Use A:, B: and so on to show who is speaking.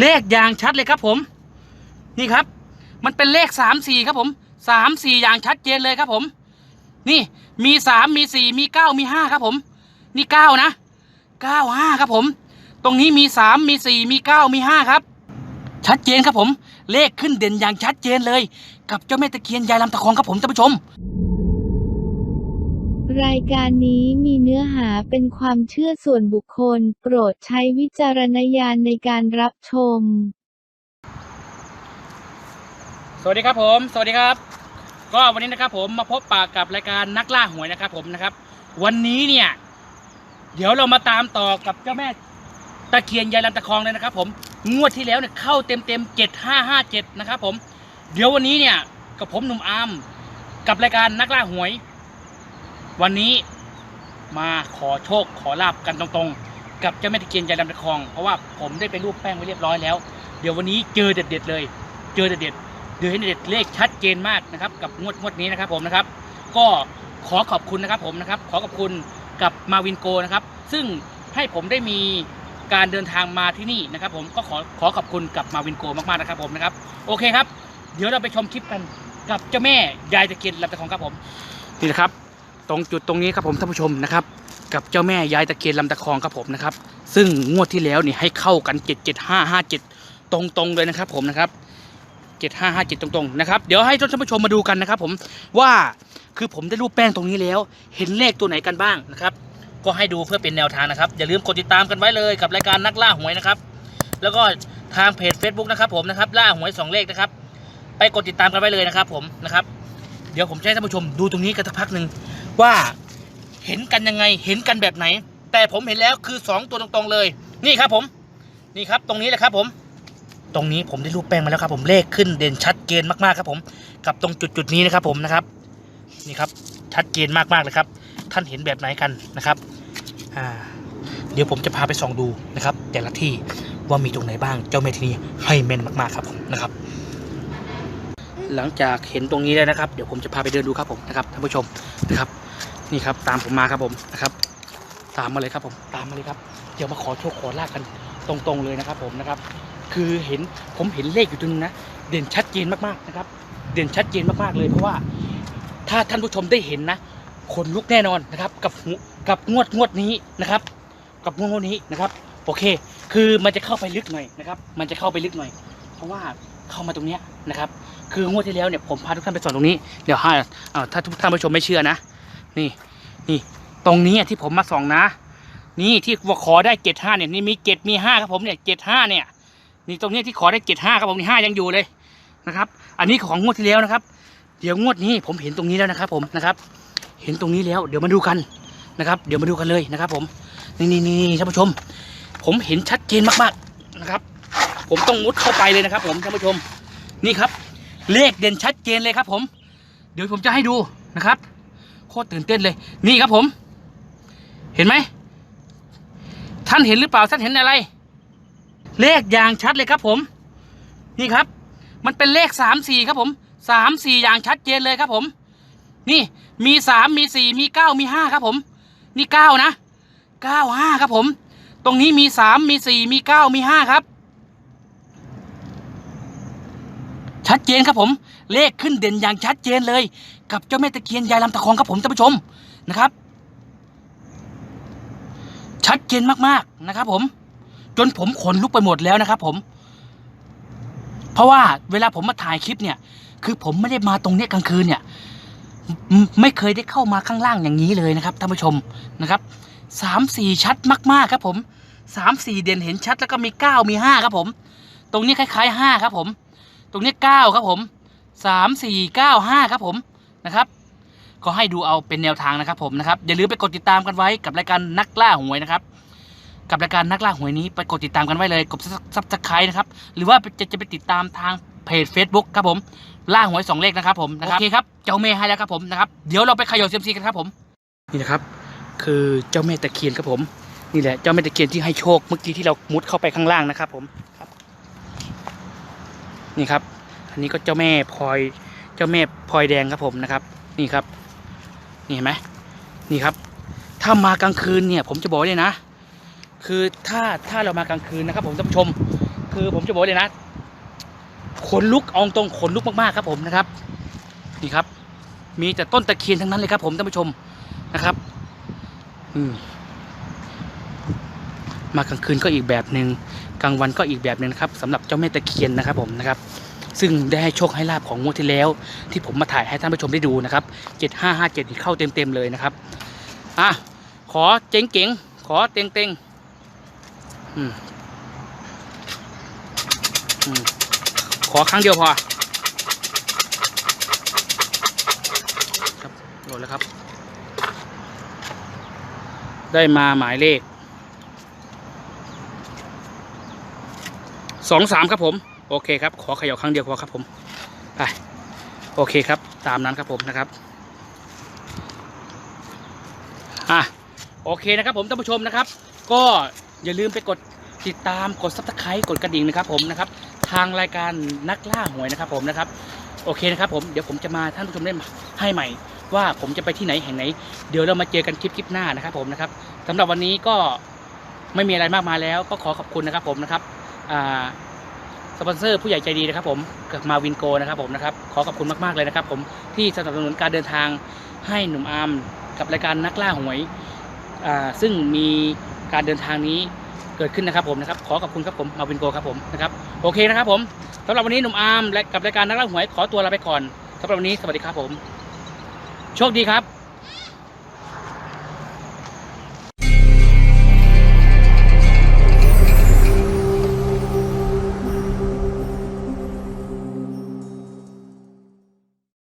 A: เลขอย่างชัดเลยครับผม นี่ครับ มันเป็นเลขสามสี่ครับผมสามสี่อย่างชัดเจนเลยครับผม นี่มีสามมีสี่มีเก้ามีห้าครับผม นี่เก้านะเก้าห้าครับผม ตรงนี้มีสามมีสี่มีเก้ามีห้าครับ ชัดเจนครับผม เลขขึ้นเด่นอย่างชัดเจนเลย กับเจ้าแม่ตะเคียนยายลำตะคองครับผมท่านผู้ชม
B: รายการนี้มีเนื้อหาเป็นความเชื่อส่วนบุคคล โปรดใช้วิจารณญาณในการรับชม
A: สวัสดีครับผม สวัสดีครับ ก็วันนี้นะครับผมมาพบปากกับรายการนักล่าหวยนะครับผมนะครับ วันนี้เนี่ย เดี๋ยวเรามาตามต่อกับเจ้าแม่ตะเคียนยายลำตะคองเลยนะครับ ผม งวดที่แล้วเนี่ยเข้าเต็มเต็มเจ็ดห้าห้าเจ็ดนะครับผม เดี๋ยววันนี้เนี่ยกับผมหนุ่มอาร์มกับรายการนักล่าหวย วันนี้มาขอโชคขอลาบกันตรงๆ กับเจ้าแม่ตะเคียนยายลำตะคอง เพราะว่าผมได้ไปรูปแป้งไว้เรียบร้อยแล้ว เดี๋ยววันนี้เจอเด็ดๆเลย เจอเด็ดๆเดี๋ยวเห็นเด็ดเลขชัดเจนมากนะครับ กับงวดงวดนี้นะครับผมนะครับ ก็ขอขอบคุณนะครับผมนะครับ ขอขอบคุณกับมาวินโกนะครับ ซึ่งให้ผมได้มีการเดินทางมาที่นี่นะครับ ผมก็ขอขอขอบคุณกับมาวินโกมากๆนะครับผมนะครับ โอเคครับ เดี๋ยวเราไปชมคลิปกันกับเจ้าแม่ยายตะเคียนลำตะคองครับผมนี่นะครับ ตรงจุดตรงนี้ครับผมท่านผู้ชมนะครับ กับเจ้าแม่ยายตะเคียนลำตะคองครับผมนะครับ ซึ่งงวดที่แล้วนี่ให้เข้ากันเจ็ดเจ็ดห้าห้าเจ็ดตรงๆเลยนะครับผมนะครับเจ็ดห้าห้าเจ็ดตรงๆนะครับ เดี๋ยวให้ท่านผู้ชมมาดูกันนะครับผมว่าคือผมได้รูปแป้งตรงนี้แล้ว เห็นเลขตัวไหนกันบ้างนะครับ ก็ให้ดูเพื่อเป็นแนวทางนะครับ อย่าลืมกดติดตามกันไว้เลยกับรายการนักล่าหวยนะครับ แล้วก็ทางเพจ Facebook นะครับผมนะครับล่าหวยสองเลขนะครับ ไปกดติดตามกันไว้เลยนะครับผมนะครับ เดี๋ยวผมจะให้ท่านผู้ชมดูตรงนี้กันสักพักหนึ่ง ว่าเห็นกันยังไงเห็นกันแบบไหน แต่ผมเห็นแล้วคือสองตัวตรงๆเลย นี่ครับผมนี่ครับตรงนี้แหละครับผม ตรงนี้ผมได้รูปแป้งมาแล้วครับ ผมเลขขึ้นเด่นชัดเจนมากๆครับ ผมกับตรงจุดจุดๆนี้นะครับผมนะครับ นี่ครับชัดเจนมากๆเลยครับ ท่านเห็นแบบไหนกันนะครับอ่าเดี๋ยวผมจะพาไปส่องดูนะครับ แต่ละที่ว่ามีตรงไหนบ้างเจ้าแม่ที่นี่ให้แม่นมากๆครับผมนะครับ หลังจากเห็นตรงนี้แล้วนะครับ เดี๋ยวผมจะพาไปเดินดูครับผมนะครับท่านผู้ชมนะครับ นี่ครับตามผมมาครับผมนะครับ ตามมาเลยครับผมตามมาเลยครับเดี๋ยวมาขอโชคขอลาบกันตรงๆเลยนะครับ ผมนะครับ คือเห็นผมเห็นเลขอยู่ตรงนึงนะเด่นชัดเจนมากๆนะครับ เด่นชัดเจนมากๆเลยเพราะว่า ถ้าท่านผู้ชมได้เห็นนะขนลุกแน่นอนนะครับ กับกับงวดงวดนี้นะครับ กับงวดงวดนี้นะครับ โอเค คือมันจะเข้าไปลึกหน่อยนะครับ มันจะเข้าไปลึกหน่อย เพราะว่าเข้ามาตรงเนี้ยนะครับ คืองวดที่แล้วเนี่ยผมพาทุกท่านไปสอนตรงนี้ เดี๋ยวให้อ่าถ้าทุกท่านผู้ชมไม่เชื่อนะ นี่นี่ตรงนี้ที่ผมมาส่องนะ นี่ที่ว่าขอได้เจ็ดห้าเนี่ยนี่มีเจ็ดมีห้าครับผมเนี่ยเจ็ดห้าเนี่ย นี่ตรงนี้ที่ขอได้เจ็ดห้าครับผมนี่ห้ายังอยู่เลยนะครับ อันนี้ของงวดที่แล้วนะครับ เดี๋ยวงวดนี้ผมเห็นตรงนี้แล้วนะครับ ผมนะครับ เห็นตรงนี้แล้ว เดี๋ยวมาดูกันนะครับ เดี๋ยวมาดูกันเลยนะครับ ผม นี่นี่นี่ท่านผู้ชม ผมเห็นชัดเจนมากๆนะครับ ผมต้องมุดเข้าไปเลยนะครับ ผมท่านผู้ชมนี่ครับ เลขเด่นชัดเจนเลยครับผม เดี๋ยวผมจะให้ดูนะครับโคตรตื่นเต้นเลย นี่ครับผม เห็นไหมท่านเห็นหรือเปล่าท่านเห็นอะไร เลขอย่างชัดเลยครับผม นี่ครับ มันเป็นเลขสามสี่ครับผมสามสี่อย่างชัดเจนเลยครับผม นี่มีสามมีสี่มีเก้ามีห้าครับผม นี่เก้านะเก้าห้าครับผม ตรงนี้มีสามมีสี่มีเก้ามีห้าครับ ชัดเจนครับผม เลขขึ้นเด่นอย่างชัดเจนเลย กับเจ้าแม่ตะเคียนยายลำตะคองครับผมท่านผู้ชมนะครับ ชัดเจนมากๆนะครับ ผม จนผมขนลุกไปหมดแล้วนะครับ ผม เพราะว่าเวลาผมมาถ่ายคลิปเนี่ย คือผมไม่ได้มาตรงเนี้ยกลางคืนเนี่ย ไม่ไม่เคยได้เข้ามาข้างล่างอย่างนี้เลยนะครับท่านผู้ชมนะครับสามสี่ชัดมากๆครับผมสามสี่เด่นเห็นชัดแล้วก็มีเก้ามีห้าครับผม ตรงนี้คล้ายๆห้าครับผม ตรงนี้เก้าครับผมสามสี่เก้าห้าครับผมนะครับก็ให้ดูเอาเป็นแนวทางนะครับผมนะครับอย่าลืมไปกดติดตามกันไว้กับรายการนักล่าหวยนะครับ กับรายการนักล่าหวยนี้ไปกดติดตามกันไว้เลยกดซับสไครต์นะครับหรือว่าจะจะไปติดตามทางเพจ Facebook ครับผมล่าหวยสองเลขนะครับผมนะครับโอเคครับเจ้าแม่ให้แล้วครับผมนะครับเดี๋ยวเราไปขย่าเซียมซีกันครับผมนี่นะครับ คือเจ้าแม่ตะเคียนครับผมนี่แหละเจ้าแม่ตะเคียนที่ให้โชคเมื่อกี้ที่เรามุดเข้าไปข้างล่างนะครับผม นี่ครับ อันนี้ก็เจ้าแม่พลอย เจ้าแม่พลอยแดงครับผมนะครับ นี่ครับ นี่เห็นไหมนี่ครับ ถ้ามากลางคืนเนี่ย ผมจะบอกเลยนะ คือถ้าถ้าเรามากลางคืนนะครับ ผมท่านผู้ชม คือผมจะบอกเลยนะขนลุกเอาตรงขนลุกมากๆครับผมนะครับ นี่ครับ มีแต่ต้นตะเคียนทั้งนั้นเลยครับ ผมท่านผู้ชมนะครับ อืม มากลางคืนก็อีกแบบหนึ่งกลางวันก็อีกแบบหนึ่งนะครับสำหรับเจ้าแม่ตะเคียนนะครับผมนะครับซึ่งได้ให้โชคให้ลาบของงวดที่แล้ว ที่ผมมาถ่ายให้ท่านผู้ชมได้ดูนะครับเจ็ดห้าห้าเจ็ดเข้าเต็มๆเลยนะครับอะขอเจ๋งเก๋งขอเต็งเต็งอืมอืมขอครั้งเดียวพอครับโหลดแล้วครับ ได้มาหมายเลข สองสามครับผม โอเคครับ ขอเขย่าครั้งเดียวพอครับผม ไป โอเคครับ ตามนั้นครับผมนะครับ อะ โอเคนะครับผมท่านผู้ชมนะครับ ก็อย่าลืมไปกดติดตามกดซับสไครต์กดกระดิ่งนะครับผมนะครับ ทางรายการนักล่าหวยนะครับผมนะครับ โอเคนะครับผม เดี๋ยวผมจะมาท่านผู้ชมได้ให้ใหม่ ว่าผมจะไปที่ไหนแห่งไหน เดี๋ยวเรามาเจอกันคลิปคลิปหน้านะครับผมนะครับสำหรับวันนี้ก็ไม่มีอะไรมากมายแล้วก็ขอขอบคุณนะครับผมนะครับ สปอนเซอร์ผู้ใหญ่ใจดีนะครับผมกับมาวินโกนะครับผมนะครับขอขอบคุณมากๆเลยนะครับผมที่สนับสนุนการเดินทางให้หนุ่มอาร์มกับรายการนักล่าหวยซึ่งมีการเดินทางนี้เกิดขึ้นนะครับผมนะครับขอขอบคุณครับผมมาวินโกครับผมนะครับโอเคนะครับผมสำหรับวันนี้หนุ่มอาร์มและกับรายการนักล่าหวยขอตัวลาไปก่อนสำหรับวันนี้สวัสดีครับผม โชคดีครับ